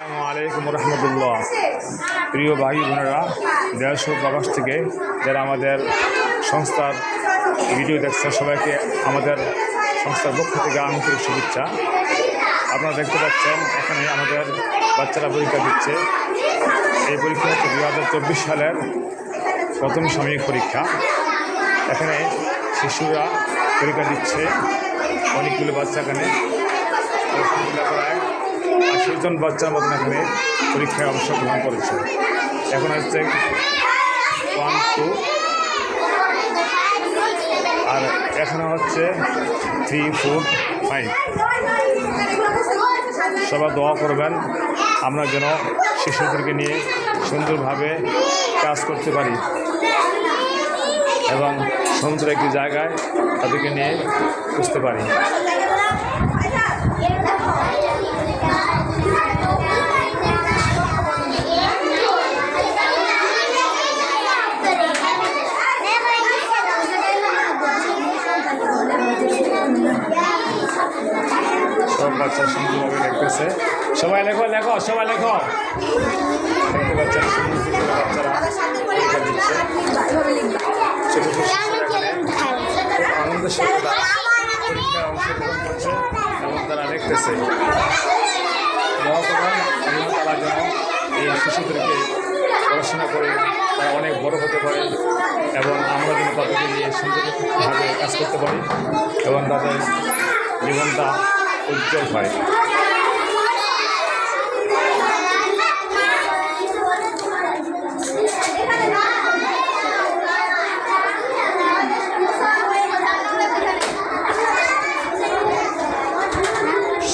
আসসালামু আলাইকুম রহমতুল্লাহ প্রিয় ভাই বোনেরা, দেশ ও থেকে যারা আমাদের সংস্থার ভিডিও দেখছেন, সবাইকে আমাদের সংস্থার পক্ষ থেকে আন্তরিক শুভেচ্ছা। আপনারা দেখতে পাচ্ছেন, এখানে আমাদের বাচ্চারা পরীক্ষা দিচ্ছে। এই পরীক্ষা হচ্ছে দু হাজার চব্বিশ সালের প্রথম সাময়িক পরীক্ষা। এখানে শিশুরা পরীক্ষা দিচ্ছে, অনেকগুলো বাচ্চা এখানে। আশি জন বাচ্চার মতন এখানে পরীক্ষায় অংশগ্রহণ করেছে। এখন হচ্ছে ওয়ান টু আর এখানে হচ্ছে থ্রি ফোর ফাইভ সবাই দোয়া করবেন, আমরা যেন শিশুদেরকে নিয়ে সুন্দরভাবে কাজ করতে পারি এবং সুন্দর একটি জায়গায় তাদেরকে নিয়ে বুঝতে পারি। সবাই লেখো লেখো সবাই লেখো। আনন্দের পরীক্ষায় অংশগ্রহণ করছে। এবং তারা লিখতেছে যেন এই শিশুদেরকে পড়াশোনা করে তারা অনেক বড় হতে পারে এবং আমরা যেন তাদেরকে নিয়ে সুন্দরভাবে কাজ করতে পারি এবং তাদের জীবনটা উজ্জ্বল হয়।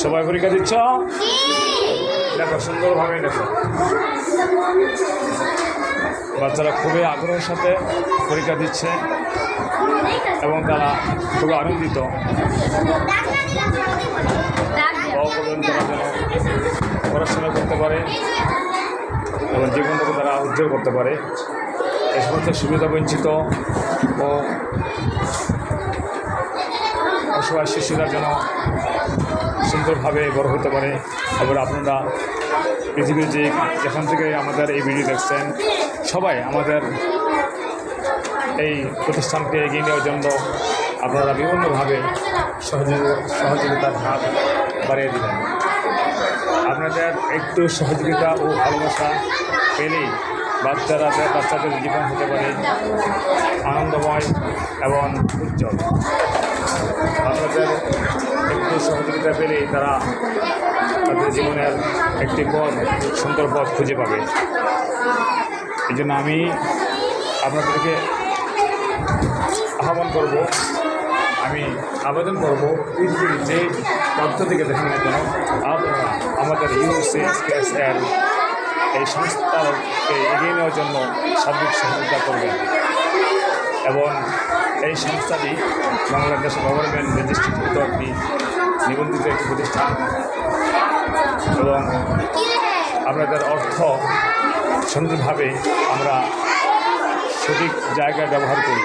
সবাই পরীক্ষা দিচ্ছ দেখো সুন্দরভাবে দেখো। বাচ্চারা খুবই আগ্রহের সাথে পরীক্ষা দিচ্ছে এবং তারা খুব আনন্দিত। পড়াশোনা করতে পারে এবং জীবনটাকে তারা উজ্জ্বল করতে পারে। এই সমস্ত সুবিধা বঞ্চিত ও অসহায় শিশুরা যেন সুন্দরভাবে বড় হতে পারে। এবার আপনারা পৃথিবীর যে যেখান থেকে আমাদের এই ভিডিও দেখছেন, সবাই আমাদের এই প্রতিষ্ঠানকে এগিয়ে নেওয়ার জন্য আপনারা বিভিন্নভাবে সহযোগিতা সহযোগিতার হাত বাড়িয়ে দিবেন আপনাদের একটু সহযোগিতা ও ভালোবাসা পেলেই বাচ্চারা, বাচ্চাদের জীবন হতে পারে আনন্দময় এবং উজ্জ্বল। আপনাদের একটু সহযোগিতা পেলেই তারা তাদের জীবনের একটি পথ, সুন্দর পথ খুঁজে পাবে। এই জন্য আমি আপনাদেরকে আহ্বান করব, আমি আবেদন করব পৃথিবীর যে প্রান্ত থেকে দেখেন না কেন, আপনারা আমাদের ইউসিএসকেএস এর এই সংস্থাকে এগিয়ে নেওয়ার জন্য সার্বিক সহযোগিতা করবেন। এবং এই সংস্থাটি বাংলাদেশ গভর্নমেন্ট রেজিস্ট্রিকৃত একটি নিবন্ধিত একটি প্রতিষ্ঠান। এবং আপনাদের অর্থ সুন্দরভাবে আমরা সঠিক জায়গায় ব্যবহার করি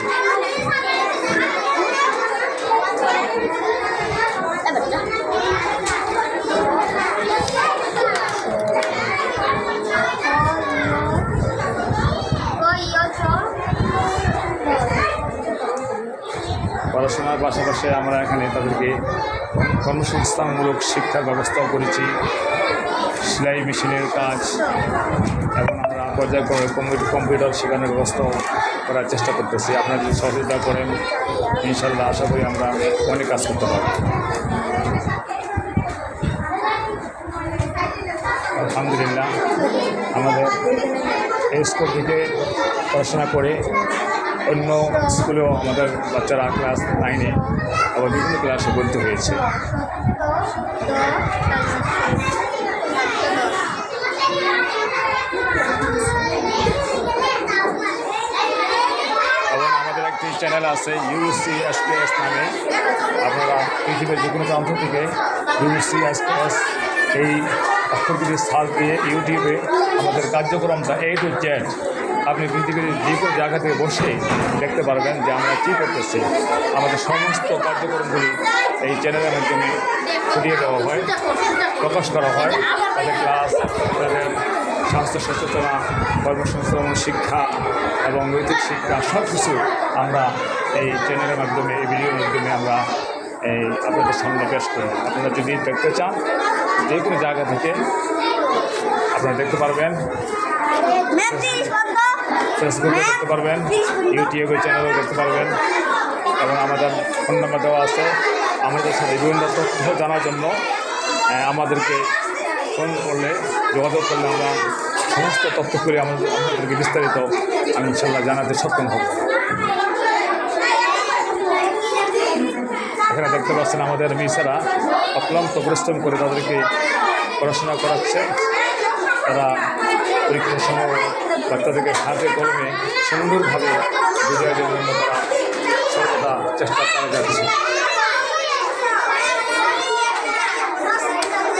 পাশাপাশি আমরা এখানে তাদেরকে কর্মসংস্থানমূলক শিক্ষার ব্যবস্থাও করেছি। সেলাই মেশিনের কাজ, এবং আমরা পর্যায়ক্রমে কম্পিউটার শেখানোর ব্যবস্থাও করার চেষ্টা করতেছি। আপনারা যদি সহযোগিতা করেন ইনশাল্লাহ আশা করি আমরা অনেক কাজ করতে পারব। আলহামদুলিল্লাহ, আমাদের এই স্কুল থেকে পড়াশোনা করে অন্য স্কুলেও আমাদের বাচ্চারা ক্লাস নাইনে আবার বিভিন্ন ক্লাসে ভর্তি হয়েছে। চ্যানেল আছে ইউসি এসপিএস নামে। আপনারা পৃথিবীর যে কোনো প্রান্ত থেকে ইউসি এসপিএস এই অক্ষরগুলি সার্চ দিয়ে ইউটিউবে আমাদের কার্যক্রমটা এ টু জেড আপনি পৃথিবীর যে কোনো জায়গা থেকে বসে দেখতে পারবেন যে আমরা কী করতেছি। আমাদের সমস্ত কার্যক্রমগুলি এই চ্যানেলের মাধ্যমে ফুটিয়ে দেওয়া হয়, প্রকাশ করা হয়। তাদের ক্লাস তাদের স্বাস্থ্য সচেতনা কর্মসংস্থান, শিক্ষা এবং নৈতিক শিক্ষা সব কিছু আমরা এই চ্যানেলের মাধ্যমে, এই ভিডিওর মাধ্যমে আমরা এই আপনাদের সামনে পেশ করি। আপনারা যদি দেখতে চান, যে কোনো জায়গা থেকে আপনারা দেখতে পারবেন। ফেসবুকে দেখতে পারবেন ইউটিউবে চ্যানেলেও দেখতে পারবেন এবং আমাদের ফোন নাম্বার দেওয়া আছে। আমাদের সাথে বিভিন্ন তথ্য জানার জন্য আমাদেরকে ফোন করলে যোগাযোগ করলে আমরা সমস্ত তথ্য করে আমাদের আমাদেরকে বিস্তারিত আমি ইনশাল্লাহ জানাতে সক্ষম হব। এখানে দেখতে পাচ্ছেন আমাদের মিসারা অক্লান্ত পরিশ্রম করে তাদেরকে পড়াশোনা করাচ্ছে। তারা পরীক্ষার সময় বাচ্চাদেরকে হাতে কলমে সুন্দরভাবে দেওয়ার জন্য তারা সর্বদা চেষ্টা করে যাচ্ছে।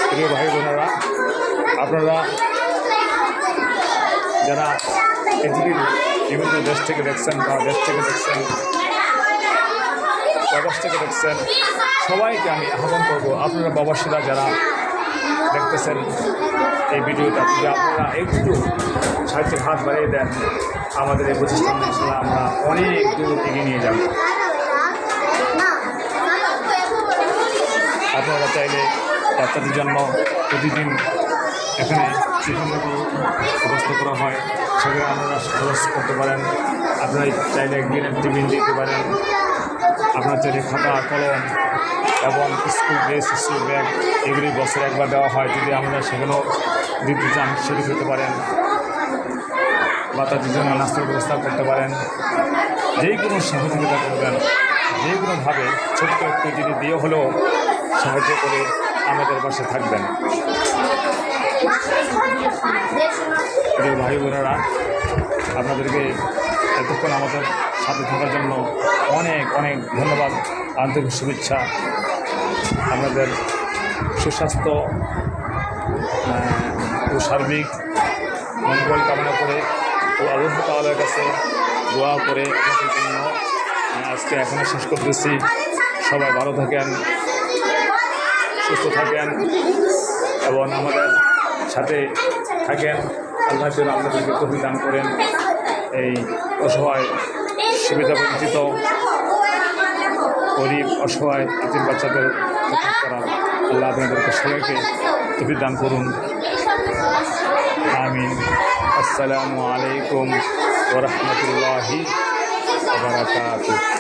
প্রিয় ভাই বোনেরা, আপনারা যারা পৃথিবীর বিভিন্ন দেশ থেকে দেখছেন বা দেশ থেকে দেখছেন প্রবাস থেকে দেখছেন, সবাইকে আমি আহ্বান করব, আপনারা প্রবাসীরা যারা দেখতেছেন এই ভিডিওটা যদি আপনারা একটু সাহায্যের হাত বাড়িয়ে দেন আমাদের এই প্রতিষ্ঠান আমরা অনেক দূর এগিয়ে নিয়ে যাব। আপনারা চাইলে বাচ্চাদের জন্য প্রতিদিন এখানে বিভিন্ন ব্যবস্থা করা হয়। সেগুলো আপনারা খরচ করতে পারেন। আপনারা চাইলে একদিনের টিফিন দিতে পারেন। আপনার চাইলে খাতা, কলম এবং স্কুল ড্রেস, স্কুল ব্যাগ এগুলি বছরে একবার দেওয়া হয়। যদি আপনারা সেগুলো দিতে চান, সেটি দিতে পারেন। বা তাদের জন্য নাস্তার ব্যবস্থা করতে পারেন। যে কোনো সহযোগিতা করবেন যে কোনোভাবে ছোট্ট একটু যদি দিয়ে হলেও সাহায্য করে আমাদের পাশে থাকবেন। প্রিয় ভাই বোনেরা, আপনাদেরকে এতক্ষণ আমাদের সাথে থাকার জন্য অনেক অনেক ধন্যবাদ। আন্তরিক শুভেচ্ছা। আপনাদের সুস্বাস্থ্য ও সার্বিক মঙ্গল কামনা করে ও আল্লাহ তাআলার কাছে দোয়া করে জন্য আজকে এখানে শেষ করতেছি। সবাই ভালো থাকেন, সুস্থ থাকেন এবং আমাদের সাথে থাকেন। আল্লাহ যেন আপনাদেরকে দান করেন। এই অসহায় সুবিধা বঞ্চিত। গরিব, অসহায় এতিম বাচ্চাদের করার আল্লাহ আপনাদেরকে সবাইকে তফিক দান করুন। আমিন। আসসালামু আলাইকুম ওরহমতুল্লাহি বারাকাতুহ।